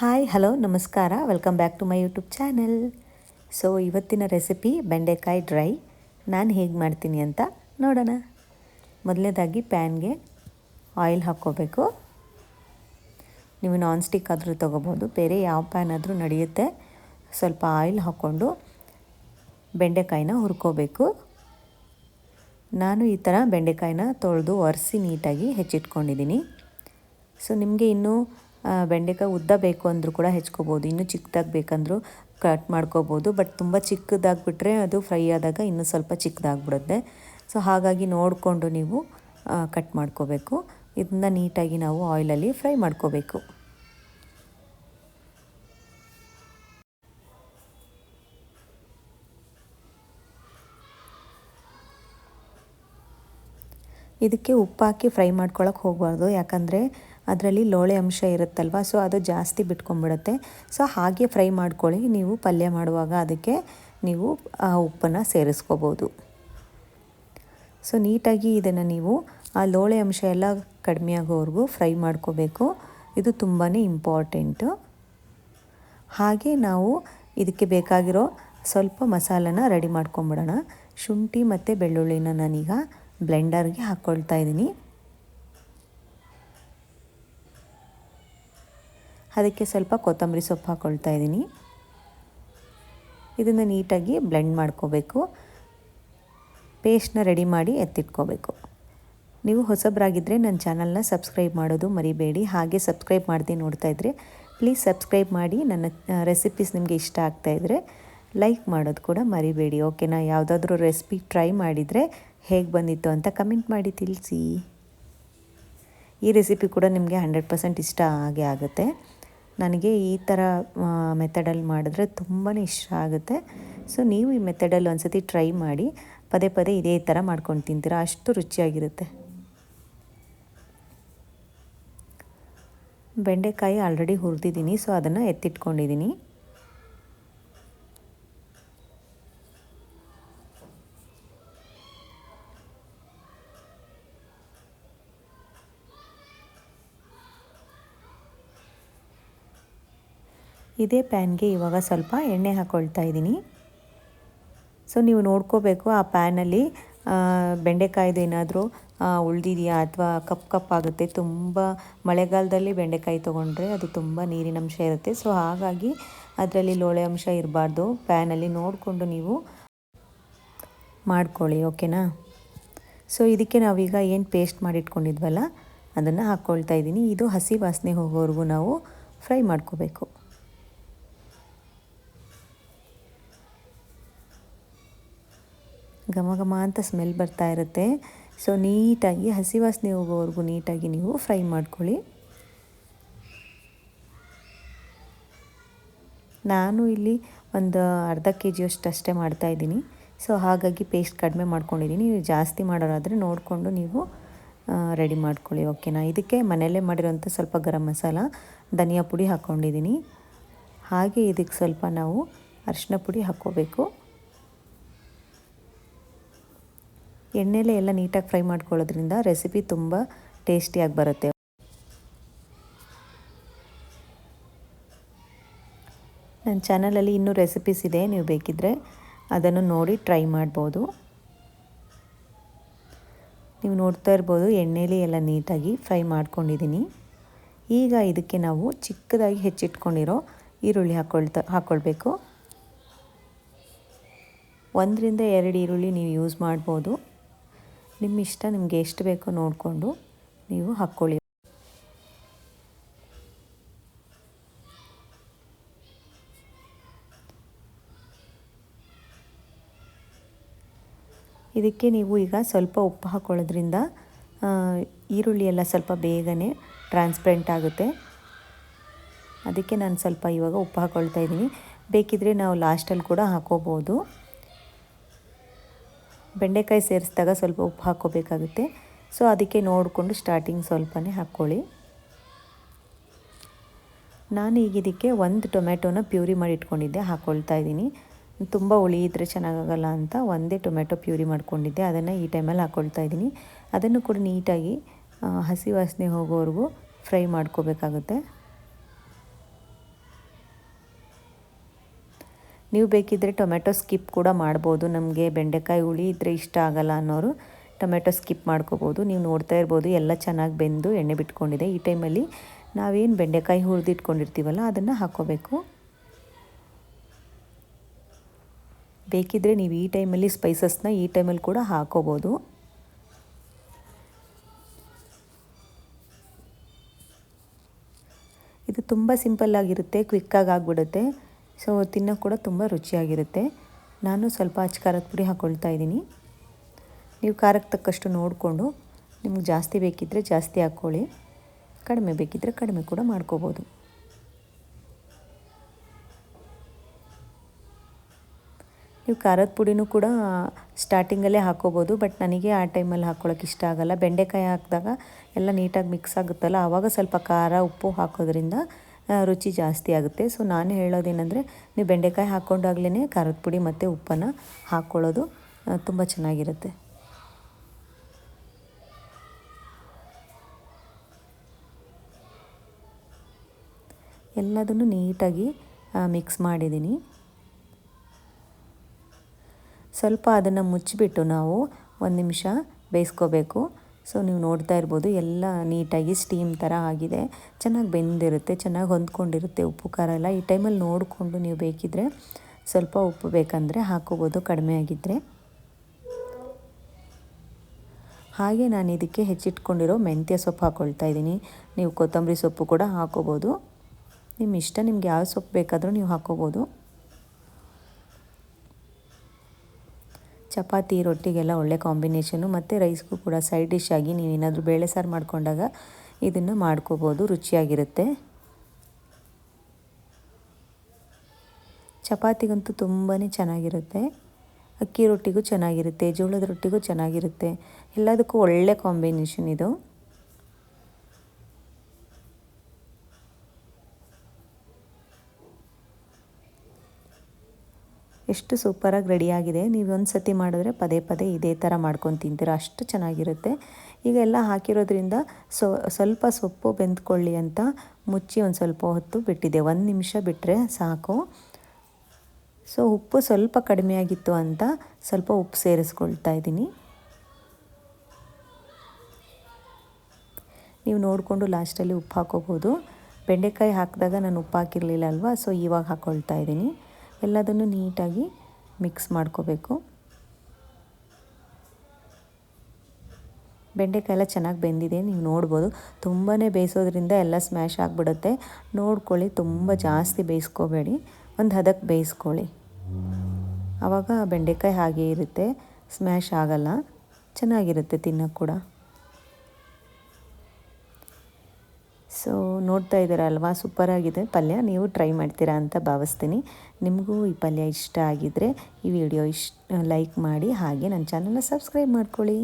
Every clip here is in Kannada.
ಹಾಯ್, ಹಲೋ, ನಮಸ್ಕಾರ. Welcome back to my YouTube channel so ಇವತ್ತಿನ ರೆಸಿಪಿ ಬೆಂಡೆಕಾಯಿ ಡ್ರೈ ನಾನು ಹೇಗೆ ಮಾಡ್ತೀನಿ ಅಂತ ನೋಡೋಣ. ಮೊದಲನೇದಾಗಿ ಪ್ಯಾನ್ಗೆ ಆಯಿಲ್ ಹಾಕ್ಕೋಬೇಕು. ನೀವು ನಾನ್ ಸ್ಟಿಕ್ ಆದರೂ ತೊಗೋಬೋದು. ಬೇರೆ ಯಾವ ಪ್ಯಾನ್ ಆದರೂ ನಡೆಯುತ್ತೆ. ಸ್ವಲ್ಪ ಆಯಿಲ್ ಹಾಕ್ಕೊಂಡು ಬೆಂಡೆಕಾಯಿನ ಹುರ್ಕೋಬೇಕು. ನಾನು ಈ ಥರ ಬೆಂಡೆಕಾಯಿನ ತೊಳೆದು ಒರೆಸಿ ನೀಟಾಗಿ ಹೆಚ್ಚಿಟ್ಕೊಂಡಿದ್ದೀನಿ. ಸೊ ನಿಮಗೆ ಇನ್ನೂ ಬೆಂಡೆಕಾಯಿ ಉದ್ದ ಬೇಕು ಅಂದರೂ ಕೂಡ ಹೆಚ್ಕೋಬೋದು. ಇನ್ನೂ ಚಿಕ್ಕದಾಗಿ ಬೇಕಂದರೂ ಕಟ್ ಮಾಡ್ಕೋಬೋದು. ಬಟ್ ತುಂಬ ಚಿಕ್ಕದಾಗಿಬಿಟ್ರೆ ಅದು ಫ್ರೈ ಆದಾಗ ಇನ್ನೂ ಸ್ವಲ್ಪ ಚಿಕ್ಕದಾಗ್ಬಿಡುತ್ತೆ. ಸೊ ಹಾಗಾಗಿ ನೋಡಿಕೊಂಡು ನೀವು ಕಟ್ ಮಾಡ್ಕೋಬೇಕು. ಇದನ್ನ ನೀಟಾಗಿ ನಾವು ಆಯಿಲಲ್ಲಿ ಫ್ರೈ ಮಾಡ್ಕೋಬೇಕು. ಇದಕ್ಕೆ ಉಪ್ಪು ಹಾಕಿ ಫ್ರೈ ಮಾಡ್ಕೊಳಕ್ಕೆ ಹೋಗಬಾರ್ದು. ಯಾಕಂದರೆ ಅದರಲ್ಲಿ ಲೋಳೆ ಅಂಶ ಇರುತ್ತಲ್ವ ಸೊ ಅದು ಜಾಸ್ತಿ ಬಿಟ್ಕೊಂಡ್ಬಿಡುತ್ತೆ. ಸೊ ಹಾಗೆ ಫ್ರೈ ಮಾಡ್ಕೊಳ್ಳಿ, ನೀವು ಪಲ್ಯ ಮಾಡುವಾಗ ಅದಕ್ಕೆ ನೀವು, ಆ, ಉಪ್ಪನ್ನು ಸೇರಿಸ್ಕೋಬೋದು. ಸೊ ನೀಟಾಗಿ ಇದನ್ನು ನೀವು, ಆ ಲೋಳೆ ಅಂಶ ಎಲ್ಲ ಕಡಿಮೆ ಆಗೋವರೆಗೂ ಫ್ರೈ ಮಾಡ್ಕೋಬೇಕು. ಇದು ತುಂಬಾ ಇಂಪಾರ್ಟೆಂಟು. ಹಾಗೆ ನಾವು ಇದಕ್ಕೆ ಬೇಕಾಗಿರೋ ಸ್ವಲ್ಪ ಮಸಾಲನ ರೆಡಿ ಮಾಡ್ಕೊಂಬಿಡೋಣ. ಶುಂಠಿ ಮತ್ತು ಬೆಳ್ಳುಳ್ಳಿನ ನಾನೀಗ ಬ್ಲೆಂಡರ್ಗೆ ಹಾಕ್ಕೊಳ್ತಾ ಇದ್ದೀನಿ. ಅದಕ್ಕೆ ಸ್ವಲ್ಪ ಕೊತ್ತಂಬರಿ ಸೊಪ್ಪು ಹಾಕ್ಕೊಳ್ತಾ ಇದ್ದೀನಿ. ಇದನ್ನು ನೀಟಾಗಿ ಬ್ಲೆಂಡ್ ಮಾಡ್ಕೋಬೇಕು. ಪೇಸ್ಟ್ನ ರೆಡಿ ಮಾಡಿ ಎತ್ತಿಟ್ಕೋಬೇಕು. ನೀವು ಹೊಸಬ್ರಾಗಿದ್ದರೆ ನನ್ನ ಚಾನಲ್ನ ಸಬ್ಸ್ಕ್ರೈಬ್ ಮಾಡೋದು ಮರಿಬೇಡಿ. ಹಾಗೆ ಸಬ್ಸ್ಕ್ರೈಬ್ ಮಾಡ್ದೆ ನೋಡ್ತಾ ಇದ್ದರೆ ಪ್ಲೀಸ್ ಸಬ್ಸ್ಕ್ರೈಬ್ ಮಾಡಿ. ನನ್ನ ರೆಸಿಪೀಸ್ ನಿಮಗೆ ಇಷ್ಟ ಆಗ್ತಾಯಿದ್ರೆ ಲೈಕ್ ಮಾಡೋದು ಕೂಡ ಮರಿಬೇಡಿ. ಓಕೆನಾ? ಯಾವುದಾದ್ರೂ ರೆಸಿಪಿ ಟ್ರೈ ಮಾಡಿದರೆ ಹೇಗೆ ಬಂದಿತ್ತು ಅಂತ ಕಮೆಂಟ್ ಮಾಡಿ ತಿಳಿಸಿ. ಈ ರೆಸಿಪಿ ಕೂಡ ನಿಮಗೆ ಹಂಡ್ರೆಡ್ ಪರ್ಸೆಂಟ್ ಇಷ್ಟ ಆಗೇ ಆಗುತ್ತೆ. ನನಗೆ ಈ ಥರ ಮೆಥಡಲ್ಲಿ ಮಾಡಿದ್ರೆ ತುಂಬಾ ಇಷ್ಟ ಆಗುತ್ತೆ. ಸೊ, ನೀವು ಈ ಮೆಥಡಲ್ಲಿ ಒಂದು ಸತಿ ಟ್ರೈ ಮಾಡಿ, ಪದೇ ಪದೇ ಇದೇ ಥರ ಮಾಡ್ಕೊಂಡು ತಿಂತೀರಾ, ಅಷ್ಟು ರುಚಿಯಾಗಿರುತ್ತೆ. ಬೆಂಡೆಕಾಯಿ ಆಲ್ರೆಡಿ ಹುರಿದಿದ್ದೀನಿ, ಸೊ ಅದನ್ನು ಎತ್ತಿಟ್ಕೊಂಡಿದ್ದೀನಿ. ಇದೇ ಪ್ಯಾನ್ಗೆ ಇವಾಗ ಸ್ವಲ್ಪ ಎಣ್ಣೆ ಹಾಕ್ಕೊಳ್ತಾ ಇದ್ದೀನಿ. ಸೊ, ನೀವು ನೋಡ್ಕೋಬೇಕು ಆ ಪ್ಯಾನಲ್ಲಿ ಬೆಂಡೆಕಾಯ್ದು ಏನಾದರೂ ಉಳಿದಿದೆಯಾ ಅಥವಾ ಕಪ್ ಕಪ್ ಆಗುತ್ತೆ. ತುಂಬ ಮಳೆಗಾಲದಲ್ಲಿ ಬೆಂಡೆಕಾಯಿ ತೊಗೊಂಡ್ರೆ ಅದು ತುಂಬ ನೀರಿನಂಶ ಇರುತ್ತೆ. ಸೊ, ಹಾಗಾಗಿ ಅದರಲ್ಲಿ ಲೋಳೆ ಅಂಶ ಇರಬಾರ್ದು. ಪ್ಯಾನಲ್ಲಿ ನೋಡಿಕೊಂಡು ನೀವು ಮಾಡ್ಕೊಳ್ಳಿ, ಓಕೆನಾ? ಸೊ, ಇದಕ್ಕೆ ನಾವೀಗ ಏನು ಪೇಸ್ಟ್ ಮಾಡಿಟ್ಕೊಂಡಿದ್ವಲ್ಲ, ಅದನ್ನು ಹಾಕ್ಕೊಳ್ತಾ ಇದ್ದೀನಿ. ಇದು ಹಸಿ ವಾಸನೆ ಹೋಗೋವರೆಗೂ ನಾವು ಫ್ರೈ ಮಾಡ್ಕೋಬೇಕು. ಘಮ ಘಮ ಅಂತ ಸ್ಮೆಲ್ ಬರ್ತಾ ಇರುತ್ತೆ. ಸೊ ನೀಟಾಗಿ ಹಸಿ ವಾಸನೆ ಹೋಗೋವರೆಗೂ ನೀಟಾಗಿ ನೀವು ಫ್ರೈ ಮಾಡ್ಕೊಳ್ಳಿ. ನಾನು ಇಲ್ಲಿ ಒಂದು ಅರ್ಧ ಕೆ ಜಿಯಷ್ಟು ಅಷ್ಟೇ ಮಾಡ್ತಾಯಿದ್ದೀನಿ ಸೊ ಹಾಗಾಗಿ ಪೇಸ್ಟ್ ಕಡಿಮೆ ಮಾಡ್ಕೊಂಡಿದ್ದೀನಿ. ನೀವು ಜಾಸ್ತಿ ಮಾಡೋರಾದರೆ ನೋಡಿಕೊಂಡು ನೀವು ರೆಡಿ ಮಾಡ್ಕೊಳ್ಳಿ ಓಕೆನಾ ಇದಕ್ಕೆ ಮನೆಯಲ್ಲೇ ಮಾಡಿರೋಂಥ ಸ್ವಲ್ಪ ಗರಂ ಮಸಾಲ, ಧನಿಯಾ ಪುಡಿ ಹಾಕ್ಕೊಂಡಿದ್ದೀನಿ ಹಾಗೆ ಇದಕ್ಕೆ ಸ್ವಲ್ಪ ನಾವು ಅರಿಶಿನ ಪುಡಿ ಹಾಕ್ಕೋಬೇಕು. ಎಣ್ಣೆಲೆ ಎಲ್ಲ ನೀಟಾಗಿ ಫ್ರೈ ಮಾಡ್ಕೊಳ್ಳೋದ್ರಿಂದ ರೆಸಿಪಿ ತುಂಬ ಟೇಸ್ಟಿಯಾಗಿ ಬರುತ್ತೆ. ನನ್ನ ಚಾನಲಲ್ಲಿ ಇನ್ನೂ ರೆಸಿಪೀಸ್ ಇದೆ, ನೀವು ಬೇಕಿದ್ದರೆ ಅದನ್ನು ನೋಡಿ ಟ್ರೈ ಮಾಡ್ಬೋದು. ನೀವು ನೋಡ್ತಾ ಇರ್ಬೋದು, ಎಣ್ಣೆಲಿ ಎಲ್ಲ ನೀಟಾಗಿ ಫ್ರೈ ಮಾಡ್ಕೊಂಡಿದ್ದೀನಿ. ಈಗ ಇದಕ್ಕೆ ನಾವು ಚಿಕ್ಕದಾಗಿ ಹೆಚ್ಚಿಟ್ಕೊಂಡಿರೋ ಈರುಳ್ಳಿ ಹಾಕ್ಕೊಳ್ತಾ ಹಾಕ್ಕೊಳ್ಬೇಕು ಒಂದರಿಂದ ಎರಡು ಈರುಳ್ಳಿ ನೀವು ಯೂಸ್ ಮಾಡ್ಬೋದು. ನಿಮ್ಮ ಇಷ್ಟ, ನಿಮಗೆ ಎಷ್ಟು ಬೇಕೋ ನೋಡಿಕೊಂಡು ನೀವು ಹಾಕ್ಕೊಳ್ಳಿ. ಇದಕ್ಕೆ ನೀವು ಈಗ ಸ್ವಲ್ಪ ಉಪ್ಪು ಹಾಕ್ಕೊಳ್ಳೋದ್ರಿಂದ ಈರುಳ್ಳಿ ಎಲ್ಲ ಸ್ವಲ್ಪ ಬೇಗನೆ ಟ್ರಾನ್ಸ್ಪರೆಂಟ್ ಆಗುತ್ತೆ. ಅದಕ್ಕೆ ನಾನು ಸ್ವಲ್ಪ ಇವಾಗ ಉಪ್ಪು ಹಾಕ್ಕೊಳ್ತಾ ಇದ್ದೀನಿ. ಬೇಕಿದ್ದರೆ ನಾವು ಲಾಸ್ಟಲ್ಲಿ ಕೂಡ ಹಾಕೋಬೋದು. ಬೆಂಡೆಕಾಯಿ ಸೇರಿಸಿದಾಗ ಸ್ವಲ್ಪ ಉಪ್ಪು ಹಾಕೋಬೇಕಾಗುತ್ತೆ ಸೊ ಅದಕ್ಕೆ ನೋಡಿಕೊಂಡು ಸ್ಟಾರ್ಟಿಂಗ್ ಸ್ವಲ್ಪನೇ ಹಾಕ್ಕೊಳ್ಳಿ. ನಾನು ಈಗ ಇದಕ್ಕೆ ಒಂದು ಟೊಮೆಟೊನ ಪ್ಯೂರಿ ಮಾಡಿ ಇಟ್ಕೊಂಡಿದ್ದೆ ಹಾಕ್ಕೊಳ್ತಾ ಇದ್ದೀನಿ. ತುಂಬ ಹುಳಿ ಇದ್ದರೆ ಚೆನ್ನಾಗಾಗಲ್ಲ ಅಂತ ಒಂದೇ ಟೊಮೆಟೊ ಪ್ಯೂರಿ ಮಾಡ್ಕೊಂಡಿದ್ದೆ, ಅದನ್ನು ಈ ಟೈಮಲ್ಲಿ ಹಾಕ್ಕೊಳ್ತಾ ಇದ್ದೀನಿ. ಅದನ್ನು ಕೂಡ ನೀಟಾಗಿ ಹಸಿ ವಾಸನೆ ಹೋಗೋವರೆಗೂ ಫ್ರೈ ಮಾಡ್ಕೋಬೇಕಾಗುತ್ತೆ. ನೀವು ಬೇಕಿದ್ದರೆ ಟೊಮೆಟೊ ಸ್ಕಿಪ್ ಕೂಡ ಮಾಡ್ಬೋದು. ನಮಗೆ ಬೆಂಡೆಕಾಯಿ ಹುಳಿ ಇದ್ದರೆ ಇಷ್ಟ ಆಗಲ್ಲ ಅನ್ನೋರು ಟೊಮೆಟೊ ಸ್ಕಿಪ್ ಮಾಡ್ಕೋಬೋದು. ನೀವು ನೋಡ್ತಾ ಇರ್ಬೋದು, ಎಲ್ಲ ಚೆನ್ನಾಗಿ ಬೆಂದು ಎಣ್ಣೆ ಬಿಟ್ಕೊಂಡಿದೆ. ಈ ಟೈಮಲ್ಲಿ ನಾವೇನು ಬೆಂಡೆಕಾಯಿ ಹುರಿದಿಟ್ಕೊಂಡಿರ್ತೀವಲ್ಲ ಅದನ್ನು ಹಾಕ್ಕೋಬೇಕು ಬೇಕಿದ್ದರೆ ನೀವು ಈ ಟೈಮಲ್ಲಿ ಸ್ಪೈಸಸ್ನ ಈ ಟೈಮಲ್ಲಿ ಕೂಡ ಹಾಕೋಬೋದು. ಇದು ತುಂಬ ಸಿಂಪಲ್ಲಾಗಿರುತ್ತೆ ಕ್ವಿಕ್ಕಾಗಿ ಆಗಿಬಿಡುತ್ತೆ. ಸೊ ತಿನ್ನೋಕೆ ಕೂಡ ತುಂಬ ರುಚಿಯಾಗಿರುತ್ತೆ. ನಾನು ಸ್ವಲ್ಪ ಅಚ್ಚ ಖಾರದ ಪುಡಿ ಹಾಕ್ಕೊಳ್ತಾ ಇದ್ದೀನಿ. ನೀವು ಖಾರಕ್ಕೆ ತಕ್ಕಷ್ಟು ನೋಡಿಕೊಂಡು ನಿಮ್ಗೆ ಜಾಸ್ತಿ ಬೇಕಿದ್ದರೆ ಜಾಸ್ತಿ ಹಾಕ್ಕೊಳ್ಳಿ. ಕಡಿಮೆ ಬೇಕಿದ್ದರೆ ಕಡಿಮೆ ಕೂಡ ಮಾಡ್ಕೋಬೋದು. ನೀವು ಖಾರದ ಪುಡಿನೂ ಕೂಡ ಸ್ಟಾರ್ಟಿಂಗಲ್ಲೇ ಹಾಕ್ಕೋಬೋದು ಬಟ್ ನನಗೆ ಆ ಟೈಮಲ್ಲಿ ಹಾಕ್ಕೊಳ್ಳೋಕೆ ಇಷ್ಟ ಆಗಲ್ಲ. ಬೆಂಡೆಕಾಯಿ ಹಾಕಿದಾಗ ಎಲ್ಲ ನೀಟಾಗಿ ಮಿಕ್ಸ್ ಆಗುತ್ತಲ್ಲ, ಆವಾಗ ಸ್ವಲ್ಪ ಖಾರ, ಉಪ್ಪು ಹಾಕೋದ್ರಿಂದ ರುಚಿ ಜಾಸ್ತಿ ಆಗುತ್ತೆ. ಸೊ ನಾನು ಹೇಳೋದೇನೆಂದರೆ, ನೀವು ಬೆಂಡೆಕಾಯಿ ಹಾಕ್ಕೊಂಡಾಗ್ಲೇ ಖಾರದ ಪುಡಿ ಮತ್ತು ಉಪ್ಪನ್ನು ಹಾಕ್ಕೊಳ್ಳೋದು ತುಂಬ ಚೆನ್ನಾಗಿರುತ್ತೆ. ಎಲ್ಲದನ್ನು ನೀಟಾಗಿ ಮಿಕ್ಸ್ ಮಾಡಿದ್ದೀನಿ. ಸ್ವಲ್ಪ ಅದನ್ನು ಮುಚ್ಚಿಬಿಟ್ಟು ನಾವು ಒಂದು ನಿಮಿಷ ಬೇಯಿಸ್ಕೋಬೇಕು. ಸೊ ನೀವು ನೋಡ್ತಾ ಇರ್ಬೋದು, ಎಲ್ಲ ನೀಟಾಗಿ ಸ್ಟೀಮ್ ಥರ ಆಗಿದೆ. ಚೆನ್ನಾಗಿ ಬೆಂದಿರುತ್ತೆ, ಚೆನ್ನಾಗಿ ಹೊಂದ್ಕೊಂಡಿರುತ್ತೆ ಉಪ್ಪು, ಖಾರ ಎಲ್ಲ. ಈ ಟೈಮಲ್ಲಿ ನೋಡಿಕೊಂಡು ನೀವು ಬೇಕಿದ್ದರೆ ಸ್ವಲ್ಪ ಉಪ್ಪು ಬೇಕಂದರೆ ಹಾಕೋಬೋದು, ಕಡಿಮೆ ಆಗಿದ್ದರೆ ಹಾಗೆ ನಾನು ಇದಕ್ಕೆ ಹೆಚ್ಚಿಟ್ಕೊಂಡಿರೋ ಮೆಂತ್ಯ ಸೊಪ್ಪು ಹಾಕ್ಕೊಳ್ತಾ ಇದ್ದೀನಿ. ನೀವು ಕೊತ್ತಂಬರಿ ಸೊಪ್ಪು ಕೂಡ ಹಾಕೋಬೋದು. ನಿಮ್ಮ ಇಷ್ಟ, ನಿಮ್ಗೆ ಯಾವ ಸೊಪ್ಪು ಬೇಕಾದರೂ ನೀವು ಹಾಕೋಬೋದು. ಚಪಾತಿ, ರೊಟ್ಟಿಗೆಲ್ಲ ಒಳ್ಳೆ ಕಾಂಬಿನೇಷನು ಮತ್ತು ರೈಸ್ಗೂ ಕೂಡ ಸೈಡ್ ಡಿಶ್ ಆಗಿ ನೀವು ಏನಾದರೂ ಬೇಳೆ ಸಾರು ಮಾಡ್ಕೊಂಡಾಗ ಇದನ್ನು ಮಾಡ್ಕೋಬೋದು, ರುಚಿಯಾಗಿರುತ್ತೆ. ಚಪಾತಿಗಂತೂ ತುಂಬಾ ಚೆನ್ನಾಗಿರುತ್ತೆ. ಅಕ್ಕಿ ರೊಟ್ಟಿಗೂ ಚೆನ್ನಾಗಿರುತ್ತೆ, ಜೋಳದ ರೊಟ್ಟಿಗೂ ಚೆನ್ನಾಗಿರುತ್ತೆ. ಎಲ್ಲದಕ್ಕೂ ಒಳ್ಳೆ ಕಾಂಬಿನೇಷನ್ ಇದು. ಎಷ್ಟು ಸೂಪರಾಗಿ ರೆಡಿಯಾಗಿದೆ. ನೀವು ಒಂದು ಸತಿ ಮಾಡಿದ್ರೆ ಪದೇ ಪದೇ ಇದೇ ಥರ ಮಾಡ್ಕೊಂಡು ತಿಂತೀರ. ಅಷ್ಟು ಚೆನ್ನಾಗಿರುತ್ತೆ. ಈಗ ಎಲ್ಲ ಹಾಕಿರೋದ್ರಿಂದ ಸ್ವಲ್ಪ ಸೊಪ್ಪು ಬೆಂದ್ಕೊಳ್ಳಿ ಅಂತ ಮುಚ್ಚಿ ಒಂದು ಸ್ವಲ್ಪ ಹೊತ್ತು ಬಿಟ್ಟಿದೆ. ಒಂದು ನಿಮಿಷ ಬಿಟ್ಟರೆ ಸಾಕು. ಸೊ, ಉಪ್ಪು ಸ್ವಲ್ಪ ಕಡಿಮೆ ಆಗಿತ್ತು ಅಂತ ಸ್ವಲ್ಪ ಉಪ್ಪು ಸೇರಿಸ್ಕೊಳ್ತಾ ಇದ್ದೀನಿ. ನೀವು ನೋಡಿಕೊಂಡು ಲಾಸ್ಟಲ್ಲಿ ಉಪ್ಪು ಹಾಕೋಬೋದು. ಬೆಂಡೆಕಾಯಿ ಹಾಕಿದಾಗ ನಾನು ಉಪ್ಪು ಹಾಕಿರಲಿಲ್ಲ ಅಲ್ವಾ? ಸೊ, ಇವಾಗ ಹಾಕ್ಕೊಳ್ತಾ ಇದ್ದೀನಿ. ಎಲ್ಲದನ್ನು ನೀಟಾಗಿ ಮಿಕ್ಸ್ ಮಾಡ್ಕೋಬೇಕು. ಬೆಂಡೆಕಾಯಿ ಎಲ್ಲ ಚೆನ್ನಾಗಿ ಬೆಂದಿದೆ, ನೀವು ನೋಡ್ಬೋದು. ತುಂಬಾ ಬೇಯಿಸೋದ್ರಿಂದ ಎಲ್ಲ ಸ್ಮ್ಯಾಶ್ ಆಗಿಬಿಡುತ್ತೆ. ನೋಡ್ಕೊಳ್ಳಿ, ತುಂಬ ಜಾಸ್ತಿ ಬೇಯಿಸ್ಕೋಬೇಡಿ. ಒಂದು ಹದಕ್ಕೆ ಬೇಯಿಸ್ಕೊಳ್ಳಿ. ಆವಾಗ ಬೆಂಡೆಕಾಯಿ ಹಾಗೆ ಇರುತ್ತೆ, ಸ್ಮ್ಯಾಶ್ ಆಗಲ್ಲ. ಚೆನ್ನಾಗಿರುತ್ತೆ ತಿನ್ನೋಕ್ಕೆ ಕೂಡ. ಸೊ ನೋಡ್ತಾ ಇದ್ದೀರ ಅಲ್ವಾ? ಸೂಪರಾಗಿದೆ ಪಲ್ಯ. ನೀವು ಟ್ರೈ ಮಾಡ್ತೀರಾ ಅಂತ ಭಾವಿಸ್ತೀನಿ. ನಿಮಗೂ ಈ ಪಲ್ಯ ಇಷ್ಟ ಆಗಿದ್ದರೆ ಈ ವಿಡಿಯೋ ಇಷ್ಟ, ಲೈಕ್ ಮಾಡಿ, ಹಾಗೆ ನನ್ನ ಚಾನಲ್ನ ಸಬ್ಸ್ಕ್ರೈಬ್ ಮಾಡ್ಕೊಳ್ಳಿ.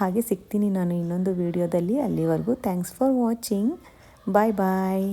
ಹಾಗೆ ಸಿಗ್ತೀನಿ ನಾನು ಇನ್ನೊಂದು ವಿಡಿಯೋದಲ್ಲಿ. ಅಲ್ಲಿವರೆಗೂ thanks for watching. Bye bye.